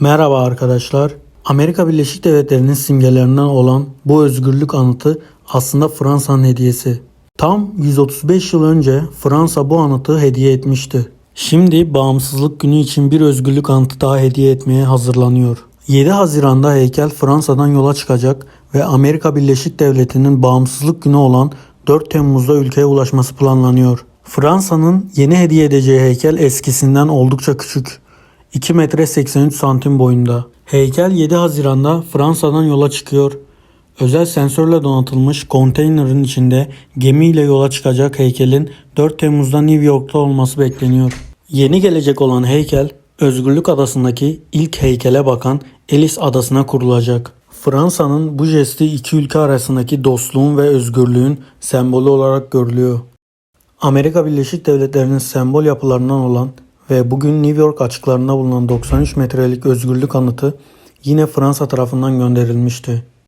Merhaba arkadaşlar. Amerika Birleşik Devletleri'nin simgelerinden olan bu özgürlük anıtı aslında Fransa'nın hediyesi. Tam 135 yıl önce Fransa bu anıtı hediye etmişti. Şimdi bağımsızlık günü için bir özgürlük anıtı daha hediye etmeye hazırlanıyor. 7 Haziran'da heykel Fransa'dan yola çıkacak ve Amerika Birleşik Devletleri'nin bağımsızlık günü olan 4 Temmuz'da ülkeye ulaşması planlanıyor. Fransa'nın yeni hediye edeceği heykel eskisinden oldukça küçük. 2 metre 83 santim boyunda. Heykel 7 Haziran'da Fransa'dan yola çıkıyor. Özel sensörle donatılmış konteynerin içinde gemiyle yola çıkacak heykelin 4 Temmuz'da New York'ta olması bekleniyor. Yeni gelecek olan heykel Özgürlük Adası'ndaki ilk heykele bakan Ellis Adası'na kurulacak. Fransa'nın bu jesti iki ülke arasındaki dostluğun ve özgürlüğün sembolü olarak görülüyor. Amerika Birleşik Devletleri'nin sembol yapılarından olan ve bugün New York açıklarında bulunan 93 metrelik özgürlük anıtı yine Fransa tarafından gönderilmişti.